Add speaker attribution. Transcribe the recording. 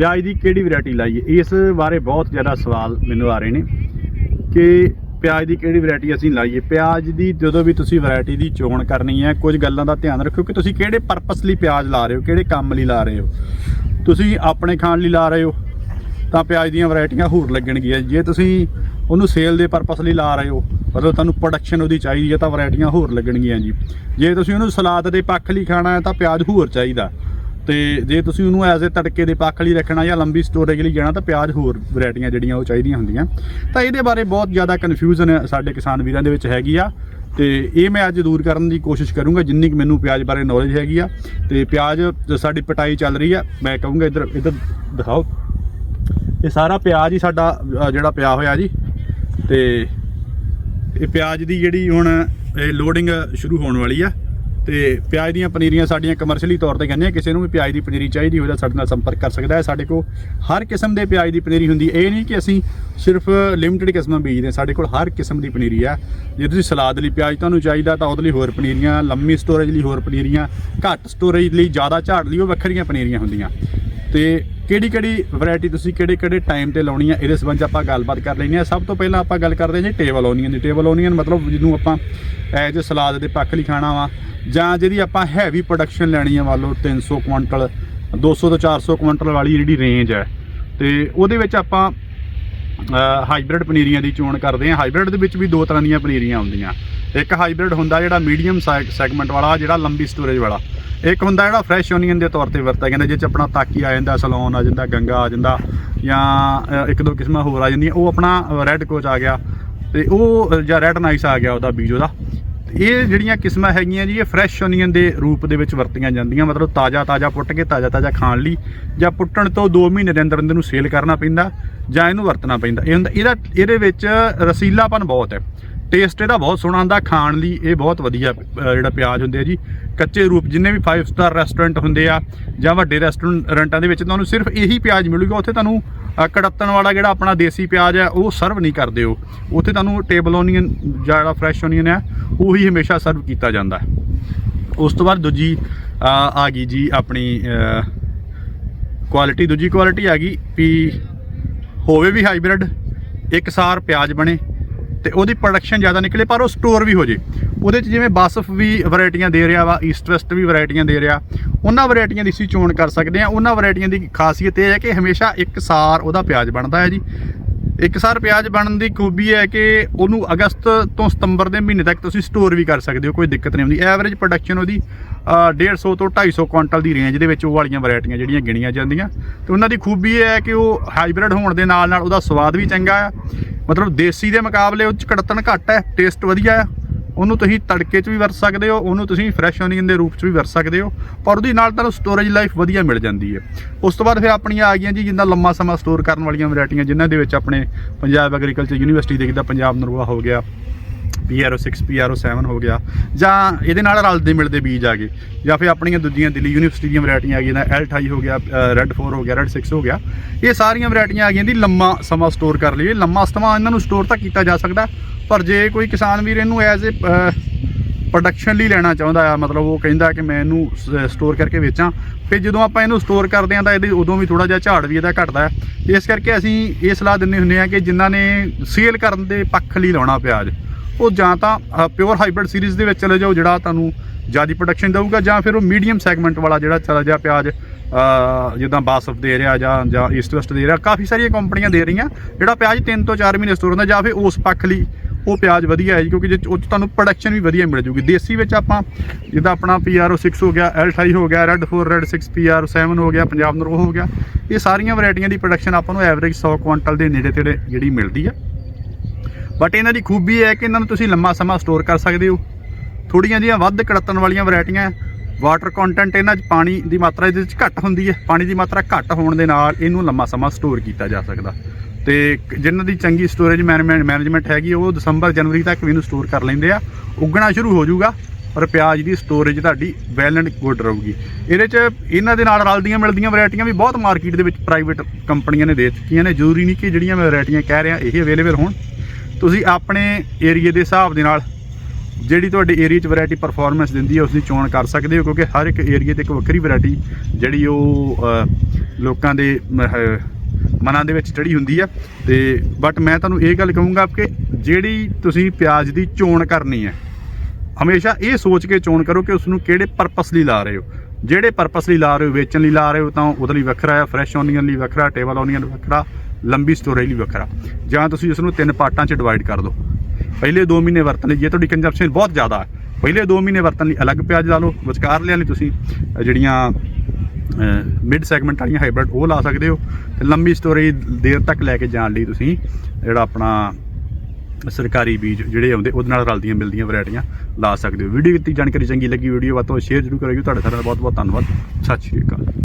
Speaker 1: ਪਿਆਜ਼ ਦੀ ਕਿਹੜੀ ਵੈਰਾਈਟੀ ਲਾਈਏ? ਇਸ ਬਾਰੇ ਬਹੁਤ ਜ਼ਿਆਦਾ ਸਵਾਲ ਮੈਨੂੰ ਆ ਰਹੇ ਨੇ ਕਿ ਪਿਆਜ਼ ਦੀ ਕਿਹੜੀ ਵੈਰਾਈਟੀ ਅਸੀਂ ਲਾਈਏ? ਪਿਆਜ਼ ਦੀ ਜਦੋਂ ਵੀ ਤੁਸੀਂ ਵੈਰਾਈਟੀ ਦੀ ਚੋਣ ਕਰਨੀ ਹੈ, ਕੁਝ ਗੱਲਾਂ ਦਾ ਧਿਆਨ ਰੱਖਿਓ ਕਿ ਤੁਸੀਂ ਕਿਹੜੇ ਪਰਪਸ ਲਈ ਪਿਆਜ਼ ਲਾ ਰਹੇ ਹੋ, ਕਿਹੜੇ ਕੰਮ ਲਈ ਲਾ ਰਹੇ ਹੋ? ਤੁਸੀਂ ਆਪਣੇ ਖਾਣ ਲਈ ਲਾ ਰਹੇ ਹੋ, ਤਾਂ ਪਿਆਜ਼ ਦੀਆਂ ਵੈਰਾਈਟੀਆਂ ਹੋਰ ਲੱਗਣਗੀਆਂ। ਜੇ ਤੁਸੀਂ ਉਹਨੂੰ ਸੇਲ ਦੇ ਪਰਪਸ ਲਈ ਲਾ ਰਹੇ ਹੋ, ਮਤਲਬ ਤੁਹਾਨੂੰ ਪ੍ਰੋਡਕਸ਼ਨ ਉਹਦੀ ਚਾਹੀਦੀ ਹੈ, ਤਾਂ ਵੈਰਾਈਟੀਆਂ ਹੋਰ ਲੱਗਣਗੀਆਂ ਜੀ। ਜੇ ਤੁਸੀਂ ਉਹਨੂੰ ਸਲਾਦ ਦੇ ਪੱਖ ਲਈ ਖਾਣਾ ਹੈ, ਤਾਂ ਪਿਆਜ਼ ਹੋਰ ਚਾਹੀਦਾ। ਤੇ ਜੇ ਤੁਸੀਂ ਉਹਨੂੰ ਐਜ਼ ਅ ਤੜਕੇ ਦੇ ਪੱਖ ਲਈ ਰੱਖਣਾ ਜਾਂ ਲੰਬੀ ਸਟੋਰੇਜ ਲਈ ਜਾਣਾ ਤਾਂ ਪਿਆਜ਼ ਹੋਰ ਵੈਰਾਈਟੀਆਂ ਜਿਹੜੀਆਂ ਉਹ ਚਾਹੀਦੀਆਂ ਹੁੰਦੀਆਂ। ਤਾਂ ਇਹਦੇ ਬਾਰੇ ਬਹੁਤ ਜ਼ਿਆਦਾ ਕਨਫਿਊਜ਼ਨ ਸਾਡੇ ਕਿਸਾਨ ਵੀਰਾਂ ਦੇ ਵਿੱਚ ਹੈਗੀ ਆ। ਤੇ ਇਹ ਮੈਂ ਅੱਜ ਦੂਰ ਕਰਨ ਦੀ ਕੋਸ਼ਿਸ਼ ਕਰੂੰਗਾ, ਜਿੰਨੀ ਕਿ ਮੈਨੂੰ ਪਿਆਜ਼ ਬਾਰੇ ਨੌਲੇਜ ਹੈਗੀ ਆ। ਤੇ ਪਿਆਜ਼ ਸਾਡੀ ਪਟਾਈ ਚੱਲ ਰਹੀ ਆ। ਮੈਂ ਕਹੂੰਗਾ ਇੱਧਰ ਇੱਧਰ ਦਿਖਾਓ। ਇਹ ਸਾਰਾ ਪਿਆਜ਼ ਹੀ ਸਾਡਾ ਜਿਹੜਾ ਪਿਆ ਹੋਇਆ ਜੀ। ਤੇ ਇਹ ਪਿਆਜ਼ ਦੀ ਜਿਹੜੀ ਹੁਣ ਇਹ ਲੋਡਿੰਗ ਸ਼ੁਰੂ ਹੋਣ ਵਾਲੀ ਆ। ਤੇ ਪਿਆਜ਼ ਦੀਆਂ ਪਨੀਰੀਆਂ ਸਾਡੀਆਂ ਕਮਰਸ਼ੀਅਲੀ ਤੌਰ ਤੇ ਕਹਿੰਦੇ ਆ ਕਿਸੇ ਨੂੰ ਵੀ ਪਿਆਜ਼ ਦੀ ਪਨੀਰੀ ਚਾਹੀਦੀ ਹੋਵੇ ਤਾਂ ਸਾਡੇ ਨਾਲ ਸੰਪਰਕ ਕਰ ਸਕਦਾ ਹੈ। ਸਾਡੇ ਕੋਲ ਹਰ ਕਿਸਮ ਦੇ ਪਿਆਜ਼ ਦੀ ਪਨੀਰੀ ਹੁੰਦੀ ਇਹ ਨਹੀਂ ਕਿ ਅਸੀਂ ਸਿਰਫ ਲਿਮਿਟਿਡ ਕਿਸਮਾਂ ਬੀਜਦੇ ਹਾਂ, ਸਾਡੇ ਕੋਲ ਹਰ ਕਿਸਮ ਦੀ ਪਨੀਰੀ ਆ ਜੇ ਤੁਸੀਂ ਸਲਾਦ ਲਈ ਪਿਆਜ਼ ਤੁਹਾਨੂੰ ਚਾਹੀਦਾ ਤਾਂ ਉਹਦੇ ਲਈ ਹੋਰ ਪਨੀਰੀਆਂ ਲੰਮੀ ਸਟੋਰੇਜ ਲਈ ਹੋਰ ਪਨੀਰੀਆਂ ਘੱਟ ਸਟੋਰੇਜ ਲਈ ਜ਼ਿਆਦਾ ਝਾੜ ਲਈ ਉਹ ਵੱਖਰੀਆਂ ਪਨੀਰੀਆਂ ਹੁੰਦੀਆਂ। ਤੇ ਕਿਹੜੀ ਕਿਹੜੀ ਵੈਰਾਈਟੀ ਤੁਸੀਂ ਕਿਹੜੇ ਕਿਹੜੇ ਟਾਈਮ ਤੇ ਲਾਉਣੀ ਆ, ਇਹਦੇ ਸੰਬੰਧ ਆਪਾਂ ਗੱਲਬਾਤ ਕਰ ਲੈਣੀ ਆ ਸਭ ਤੋਂ ਪਹਿਲਾਂ ਆਪਾਂ ਗੱਲ ਕਰਦੇ ਹਾਂ ਜੀ ਟੇਬਲ ਓਨੀਅਨ ਦੀ। ਟੇਬਲ ਓਨੀਅਨ ਮਤਲਬ ਜਿਹਨੂੰ ਆਪਾਂ ਐਜ ਸਲਾਦ ਦੇ ਪੱਖ ਲਈ ਖਾਣਾ ਵਾ, ਜਾਂ ਜਿਹਦੀ ਆਪਾਂ ਹੈਵੀ ਪ੍ਰੋਡਕਸ਼ਨ ਲੈਣੀ ਆ, ਮੰਨ ਲਓ 300 ਕੁਇੰਟਲ 200 ਤੋਂ 400 ਕੁਇੰਟਲ ਵਾਲੀ ਜਿਹੜੀ ਰੇਂਜ ਹੈ। ਤੇ ਉਹਦੇ ਵਿੱਚ ਆਪਾਂ ਹਾਈਬ੍ਰਿਡ ਪਨੀਰੀਆਂ ਦੀ ਚੋਣ ਕਰਦੇ ਹਾਂ। ਹਾਈਬ੍ਰਿਡ ਦੇ ਵਿੱਚ ਵੀ ਦੋ ਤਰ੍ਹਾਂ ਦੀਆਂ ਪਨੀਰੀਆਂ ਆਉਂਦੀਆਂ। ਇੱਕ ਹਾਈਬ੍ਰਿਡ ਹੁੰਦਾ ਜਿਹੜਾ ਮੀਡੀਅਮ ਸੈਗਮੈਂਟ ਵਾਲਾ, ਜਿਹੜਾ ਲੰਬੀ ਸਟੋਰੇਜ ਵਾਲਾ। ਇੱਕ ਹੁੰਦਾ ਜਿਹੜਾ ਫਰੈਸ਼ ਓਨੀਅਨ ਦੇ ਤੌਰ ਤੇ ਵਰਤਿਆ ਜਾਂਦਾ, ਜਿਹ ਚ ਆਪਣਾ ਤਾਕੀ ਆ ਜਾਂਦਾ, ਸਲੋਨ ਆ ਜਾਂਦਾ, ਗੰਗਾ ਆ ਜਾਂਦਾ, ਜਾਂ ਇੱਕ ਦੋ ਕਿਸਮਾਂ ਹੋਰ ਆ ਜਾਂਦੀਆਂ। ਉਹ ਆਪਣਾ ਰੈੱਡ ਕੋਚ ਆ ਗਿਆ, ਤੇ ਉਹ ਜਾਂ ਰੈੱਡ ਨਾਈਸ ਆ ਗਿਆ ਉਹਦਾ ਬੀਜ ਉਹਦਾ ਇਹ ਜਿਹੜੀਆਂ ਕਿਸਮਾਂ ਹੈਗੀਆਂ ਜੀ, ਇਹ ਫਰੈਸ਼ ਓਨੀਅਨ ਦੇ ਰੂਪ ਦੇ ਵਿੱਚ ਵਰਤੀਆਂ ਜਾਂਦੀਆਂ। ਮਤਲਬ ਤਾਜ਼ਾ ਤਾਜ਼ਾ ਪੁੱਟ ਕੇ ਤਾਜ਼ਾ ਤਾਜ਼ਾ ਖਾਣ ਲਈ, ਜਾਂ ਪੁੱਟਣ ਤੋਂ 2 ਮਹੀਨੇ ਦੇ ਅੰਦਰ ਅੰਦਰ ਨੂੰ ਸੇਲ ਕਰਨਾ ਪੈਂਦਾ, ਜਾਂ ਇਹਨੂੰ ਵਰਤਣਾ ਪੈਂਦਾ। ਇਹ ਹੁੰਦਾ, ਇਹਦਾ, ਇਹਦੇ ਵਿੱਚ ਰਸੀਲਾਪਨ ਬਹੁਤ ਹੈ। ਟੇਸਟ ਇਹਦਾ ਬਹੁਤ ਸੋਹਣਾ ਆਉਂਦਾ, ਖਾਣ ਲਈ ਇਹ ਬਹੁਤ ਵਧੀਆ ਜਿਹੜਾ ਪਿਆਜ਼ ਹੁੰਦੇ ਆ ਜੀ, ਕੱਚੇ ਰੂਪ, ਜਿੰਨੇ ਵੀ 5 ਸਟਾਰ ਰੈਸਟੋਰੈਂਟ ਹੁੰਦੇ ਆ ਜਾਂ ਵੱਡੇ ਰੈਸਟੋਰੈਂਟਾਂ ਦੇ ਵਿੱਚ, ਤੁਹਾਨੂੰ ਸਿਰਫ ਇਹੀ ਪਿਆਜ਼ ਮਿਲੂਗਾ, ਉੱਥੇ ਤੁਹਾਨੂੰ ਕੜੱਤਣ ਵਾਲਾ ਜਿਹੜਾ ਆਪਣਾ ਦੇਸੀ ਪਿਆਜ਼ ਹੈ ਉਹ ਸਰਵ ਨਹੀਂ ਕਰਦੇ ਉਹ। ਉੱਥੇ ਤੁਹਾਨੂੰ ਟੇਬਲ ਓਨੀਅਨ ਜਿਹੜਾ ਫਰੈਸ਼ ਓਨੀਅਨ ਹੈ ਉਹੀ ਹਮੇਸ਼ਾ ਸਰਵ ਕੀਤਾ ਜਾਂਦਾ। ਉਸ ਤੋਂ ਬਾਅਦ ਦੂਜੀ ਆ ਗਈ ਜੀ ਆਪਣੀ ਕੁਆਲਿਟੀ ਦੂਜੀ ਕੁਆਲਿਟੀ ਆ ਗਈ ਵੀ ਹੋਵੇ ਵੀ ਹਾਈਬ੍ਰਿਡ ਇੱਕ ਸਾਰ ਪਿਆਜ਼ ਬਣੇ ਤੇ ਉਹਦੀ ਪ੍ਰੋਡਕਸ਼ਨ ਜ਼ਿਆਦਾ ਨਿਕਲੇ ਪਰ ਉਹ ਸਟੋਰ ਵੀ ਹੋ ਜੇ। ਉਹਦੇ ਚ ਜਿਵੇਂ ਬਸਫ ਵੀ ਵੈਰਾਈਟੀਆਂ ਦੇ ਰਿਹਾ ਵਾ ਈਸਟ ਵੈਸਟ ਵੀ ਵੈਰਾਈਟੀਆਂ ਦੇ ਰਿਹਾ। ਉਹਨਾਂ ਵੈਰਾਈਟੀਆਂ ਦੀ ਅਸੀਂ ਚੋਣ ਕਰ ਸਕਦੇ ਹਾਂ। ਉਹਨਾਂ ਵੈਰਾਈਟੀਆਂ ਦੀ ਖਾਸੀਅਤ ਇਹ ਹੈ ਕਿ ਹਮੇਸ਼ਾ ਇੱਕ ਸਾਰ ਉਹਦਾ ਪਿਆਜ਼ ਬਣਦਾ ਹੈ ਜੀ। ਇੱਕ ਸਾਰ ਪਿਆਜ਼ ਬਣਨ ਦੀ ਖੂਬੀ ਹੈ ਕਿ ਉਹਨੂੰ ਅਗਸਤ ਤੋਂ ਸਤੰਬਰ ਦੇ ਮਹੀਨੇ ਤੱਕ ਤੁਸੀਂ ਸਟੋਰ ਵੀ ਕਰ ਸਕਦੇ ਹੋ ਕੋਈ ਦਿੱਕਤ ਨਹੀਂ ਆਉਂਦੀ। ਐਵਰੇਜ ਪ੍ਰੋਡਕਸ਼ਨ ਉਹਦੀ ਅ, 150 ਤੋਂ 250 ਕੁਇੰਟਲ ਦੀ ਰੇਂਜ ਦੇ ਵਿੱਚ ਉਹ ਵਾਲੀਆਂ ਵੈਰਾਈਟੀਆਂ ਜਿਹੜੀਆਂ ਗਿਣੀਆਂ ਜਾਂਦੀਆਂ। ਤੇ ਉਹਨਾਂ ਦੀ ਖੂਬੀ ਇਹ ਹੈ ਕਿ ਉਹ ਹਾਈਬ੍ਰਿਡ ਹੋਣ ਦੇ ਨਾਲ ਨਾਲ ਉਹਦਾ ਸਵਾਦ ਵੀ ਚੰਗਾ ਆ। ਮਤਲਬ ਦੇਸੀ ਦੇ ਮੁਕਾਬਲੇ ਉਹ ਚ ਕੜਤਣ ਘੱਟ ਹੈ ਟੇਸਟ ਵਧੀਆ ਹੈ। ਉਹਨੂੰ ਤੁਸੀਂ ਤੜਕੇ 'ਚ ਵੀ ਵਰਤ ਸਕਦੇ ਹੋ, ਉਹਨੂੰ ਤੁਸੀਂ ਫਰੈਸ਼ ਓਨੀਅਨ ਦੇ ਰੂਪ 'ਚ ਵੀ ਵਰਤ ਸਕਦੇ ਹੋ। ਪਰ ਉਹਦੀ ਨਾਲ ਤੁਹਾਨੂੰ ਸਟੋਰੇਜ ਲਾਈਫ ਵਧੀਆ ਮਿਲ ਜਾਂਦੀ ਹੈ। ਉਸ ਤੋਂ ਬਾਅਦ ਫਿਰ ਆਪਣੀਆਂ ਆ ਗਈਆਂ ਜੀ ਜਿੰਦਾ ਲੰਮਾ ਸਮਾਂ ਸਟੋਰ ਕਰਨ ਵਾਲੀਆਂ ਵੈਰਾਈਟੀਆਂ ਜਿਨ੍ਹਾਂ ਦੇ ਵਿੱਚ ਆਪਣੇ ਪੰਜਾਬ ਐਗਰੀਕਲਚਰ ਯੂਨੀਵਰਸਿਟੀ ਦੇ ਜਿੱਦਾਂ ਪੰਜਾਬ ਨਰਵਾ ਹੋ ਗਿਆ। PRO6 PRO7 ਹੋ ਗਿਆ। ਜਾਂ ਇਹਦੇ ਨਾਲ ਰਲਦੇ ਮਿਲਦੇ ਬੀਜ ਆ ਗਏ। ਜਾਂ ਫਿਰ ਆਪਣੀਆਂ ਦੂਜੀਆਂ ਦਿੱਲੀ ਯੂਨੀਵਰਸਿਟੀ ਦੀਆਂ ਵੈਰਾਈਟੀਆਂ ਆ ਗਈਆਂ L28 ਹੋ ਗਿਆ ਰੈੱਡ 4 ਹੋ ਗਿਆ ਰੈੱਡ 6 ਹੋ ਗਿਆ। ਇਹ ਸਾਰੀਆਂ ਵੈਰਾਈਟੀਆਂ ਆ ਗਈਆਂ ਦੀ ਲੰਮਾ ਸਮਾਂ ਸਟੋਰ ਕਰ ਲਈਏ ਲੰਮਾ ਸਮਾਂ ਇਹਨਾਂ ਨੂੰ ਸਟੋਰ ਤਾਂ ਕੀਤਾ ਜਾ ਸਕਦਾ, ਪਰ ਜੇ ਕੋਈ ਕਿਸਾਨ ਵੀਰ ਇਹਨੂੰ ਐਜ਼ ਅ ਪ੍ਰੋਡਕਸ਼ਨ ਲਈ ਲੈਣਾ ਚਾਹੁੰਦਾ ਆ, ਮਤਲਬ ਉਹ ਕਹਿੰਦਾ ਕਿ ਮੈਂ ਇਹਨੂੰ ਸਟੋਰ ਕਰਕੇ ਵੇਚਾਂ, ਫਿਰ ਜਦੋਂ ਆਪਾਂ ਇਹਨੂੰ ਸਟੋਰ ਕਰਦੇ ਹਾਂ ਤਾਂ ਇਹਦੇ ਉਦੋਂ ਵੀ ਥੋੜਾ ਜਿਹਾ ਝਾੜ ਵੀ ਇਹਦਾ ਘਟਦਾ ਹੈ। ਇਸ ਕਰਕੇ ਅਸੀਂ ਇਹ ਸਲਾਹ ਦਿੰਦੇ ਹੁੰਦੇ ਆ ਕਿ ਜਿਨ੍ਹਾਂ ਨੇ ਸੇਲ ਕਰਨ ਦੇ ਪੱਖ ਲਈ ਲਾਉਣਾ ਪਿਆਜ਼ ਉਹ ਜਾਂ ਤਾਂ ਪਿਓਰ ਹਾਈਬ੍ਰਿਡ ਸੀਰੀਜ਼ ਦੇ ਵਿੱਚ ਚਲੇ ਜਾਓ, ਜਿਹੜਾ ਤੁਹਾਨੂੰ ਜ਼ਿਆਦਾ ਪ੍ਰੋਡਕਸ਼ਨ ਦੇਊਗਾ, ਜਾਂ ਫਿਰ ਉਹ ਮੀਡੀਅਮ ਸੈਗਮੈਂਟ ਵਾਲਾ ਜਿਹੜਾ ਚਲਾ ਜਾ ਪਿਆਜ਼ ਜਿੱਦਾਂ ਬਾਸਫ ਦੇ ਰਿਹਾ ਜਾਂ ਜਾਂ ਈਸਟ ਵੈਸਟ ਦੇ ਰਿਹਾ, ਕਾਫੀ ਸਾਰੀਆਂ ਕੰਪਨੀਆਂ ਦੇ ਰਹੀਆਂ, ਜਿਹੜਾ ਪਿਆਜ਼ 3 ਤੋਂ 4 ਮਹੀਨੇ ਸਟੋਰ ਹੁੰਦਾ, ਜਾਂ ਫਿਰ ਉਸ ਪੱਖ ਲਈ ਉਹ ਪਿਆਜ਼ ਵਧੀਆ ਹੈ ਜੀ, ਕਿਉਂਕਿ ਜੇ ਉਹ 'ਚ ਤੁਹਾਨੂੰ ਪ੍ਰੋਡਕਸ਼ਨ ਵੀ ਵਧੀਆ ਮਿਲ ਜੂਗੀ। ਦੇਸੀ ਵਿੱਚ ਆਪਾਂ ਜਿੱਦਾਂ ਆਪਣਾ PRO6 ਹੋ ਗਿਆ L28 ਹੋ ਗਿਆ ਰੈੱਡ 4 ਰੈੱਡ 6 PRO7 ਹੋ ਗਿਆ, ਪੰਜਾਬ ਨਰੋ ਹੋ ਗਿਆ। ਇਹ ਸਾਰੀਆਂ ਵੈਰਾਈਟੀਆਂ ਦੀ ਪ੍ਰੋਡਕਸ਼ਨ ਆਪਾਂ ਨੂੰ ਐਵਰੇਜ 100 ਕੁਇੰਟਲ ਦੇ ਨੇੜੇ ਤੇੜੇ ਜਿਹੜੀ ਮਿਲਦੀ ਆ। ਬਟ ਇਹਨਾਂ ਦੀ ਖੂਬੀ ਹੈ ਕਿ ਇਹਨਾਂ ਨੂੰ ਤੁਸੀਂ ਲੰਮਾ ਸਮਾਂ ਸਟੋਰ ਕਰ ਸਕਦੇ ਹੋ। ਥੋੜੀਆਂ ਜਿਹੀਆਂ ਵੱਧ ਕੜਤਣ ਵਾਲੀਆਂ ਵੈਰਾਈਟੀਆਂ ਵਾਟਰ ਕੰਟੈਂਟ ਇਹਨਾਂ 'ਚ ਪਾਣੀ ਦੀ ਮਾਤਰਾ ਇਹਦੇ 'ਚ ਘੱਟ ਹੁੰਦੀ ਹੈ। ਪਾਣੀ ਦੀ ਮਾਤਰਾ ਘੱਟ ਹੋਣ ਦੇ ਨਾਲ ਇਹਨੂੰ ਲੰਮਾ ਸਮਾਂ ਸਟੋਰ ਕੀਤਾ ਜਾ ਸਕਦਾ। ਤੇ ਕ- ਜਿਨ੍ਹਾਂ ਦੀ ਚੰਗੀ ਸਟੋਰੇਜ ਮੈਨੇਜਮੈਂਟ ਹੈਗੀ, ਉਹ ਦਸੰਬਰ ਜਨਵਰੀ ਤੱਕ ਵੀ ਇਹਨੂੰ ਸਟੋਰ ਕਰ ਲੈਂਦੇ ਆ। ਉੱਗਣਾ ਸ਼ੁਰੂ ਹੋ ਜਾਊਗਾ, ਪਰ ਪਿਆਜ਼ ਦੀ ਸਟੋਰੇਜ ਤੁਹਾਡੀ ਵੈਲ ਐਂਡ ਗੁੱਡ ਰਹੂਗੀ। ਇਹਦੇ 'ਚ ਇਹਨਾਂ ਦੇ ਨਾਲ ਰਲਦੀਆਂ ਮਿਲਦੀਆਂ ਵੈਰਾਈਟੀਆਂ ਵੀ ਬਹੁਤ ਮਾਰਕੀਟ ਦੇ ਵਿੱਚ ਪ੍ਰਾਈਵੇਟ ਕੰਪਨੀਆਂ ਨੇ ਦੇ ਦਿੱਤੀਆਂ ਨੇ। ਜ਼ਰੂਰੀ ਨਹੀਂ ਕਿ ਜਿਹੜੀਆਂ ਮੈਂ ਵੈਰਾਈਟੀਆਂ ਕਹਿ ਰਿਹਾ, ਇਹ ਅਵੇਲੇਬਲ ਹੋਣ। ਤੁਸੀਂ ਆਪਣੇ ਏਰੀਏ ਦੇ ਹਿਸਾਬ ਦੇ ਨਾਲ ਜਿਹੜੀ ਤੁਹਾਡੇ ਏਰੀਆ 'ਚ ਵੈਰਾਈਟੀ ਪਰਫਾਰਮੈਂਸ ਦਿੰਦੀ ਹੈ ਉਸ ਦੀ ਚੋਣ ਕਰ ਸਕਦੇ ਹੋ, ਕਿਉਂਕਿ ਹਰ ਇੱਕ ਏਰੀਏ ਤੇ ਇੱਕ ਵੱਖਰੀ ਵੈਰਾਈਟੀ ਜਿਹੜੀ ਉਹ ਲੋਕਾਂ ਦੇ ਮਨਾਂ ਦੇ ਵਿੱਚ ਚੜੀ ਹੁੰਦੀ ਆ। ਤੇ ਬਟ ਮੈਂ ਤੁਹਾਨੂੰ ਇਹ ਗੱਲ ਕਹੂੰਗਾ ਕਿ ਜਿਹੜੀ ਤੁਸੀਂ ਪਿਆਜ਼ ਦੀ ਚੋਣ ਕਰਨੀ ਹੈ, ਹਮੇਸ਼ਾ ਇਹ ਸੋਚ ਕੇ ਚੋਣ ਕਰੋ ਕਿ ਉਸ ਨੂੰ ਕਿਹੜੇ ਪਰਪਸ ਲਈ ਲਾ ਰਹੇ ਹੋ। ਜਿਹੜੇ ਪਰਪਸ ਲਈ ਲਾ ਰਹੇ ਹੋ, ਵੇਚਣ ਲਈ ਲਾ ਰਹੇ ਹੋ, ਤਾਂ ਉਹਦੇ ਲਈ ਵੱਖਰਾ ਹੈ ਫਰੈਸ਼ ਓਨੀਅਨ ਲਈ ਵੱਖਰਾ ਟੇਬਲ ਓਨੀਅਨ ਵੱਖਰਾ ਲੰਬੀ ਸਟੋਰੇਜ ਲਈ ਵੱਖਰਾ। ਜਾਂ ਤੁਸੀਂ ਇਸ ਨੂੰ ਤਿੰਨ ਪਾਰਟਾਂ ਚ ਡਿਵਾਈਡ ਕਰ ਦਿਓ। ਪਹਿਲੇ 2 ਮਹੀਨੇ ਵਰਤਣ ਲਈ ਜੇ ਤੁਹਾਡੀ ਕੰਜ਼ੰਪਸ਼ਨ ਬਹੁਤ ਜ਼ਿਆਦਾ ਹੈ। ਪਹਿਲੇ 2 ਮਹੀਨੇ ਵਰਤਣ ਲਈ ਅਲੱਗ ਪਿਆਜ਼ ਲਾ ਲਓ, ਵਿਚਕਾਰ ਲਿਆ ਲਈ ਤੁਸੀਂ ਜਿਹੜੀਆਂ ਮਿਡ ਸੈਗਮੈਂਟ ਵਾਲੀਆਂ ਹਾਈਬ੍ਰਿਡ ਉਹ ਲਾ ਸਕਦੇ ਹੋ। ਤੇ ਲੰਬੀ ਸਟੋਰੇਜ ਦੇਰ ਤੱਕ ਲੈ ਕੇ ਜਾਣ ਲਈ ਤੁਸੀਂ ਜਿਹੜਾ ਆਪਣਾ ਸਰਕਾਰੀ ਬੀਜ ਜਿਹੜੇ ਆਉਂਦੇ, ਉਹਦੇ ਨਾਲ ਰਲਦੀਆਂ ਮਿਲਦੀਆਂ ਵੈਰਾਈਟੀਆਂ ਲਾ ਸਕਦੇ ਹੋ। ਵੀਡੀਓ ਦਿੱਤੀ ਜਾਣਕਾਰੀ ਚੰਗੀ ਲੱਗੀ ਵੀਡੀਓ ਵੱਧ ਤੋਂ ਵੱਧ ਸ਼ੇਅਰ ਜ਼ਰੂਰ ਕਰਿਓ। ਤੁਹਾਡੇ ਸਾਰਿਆਂ ਦਾ ਬਹੁਤ ਬਹੁਤ ਧੰਨਵਾਦ। ਸਤਿ ਸ਼੍ਰੀ ਅਕਾਲ।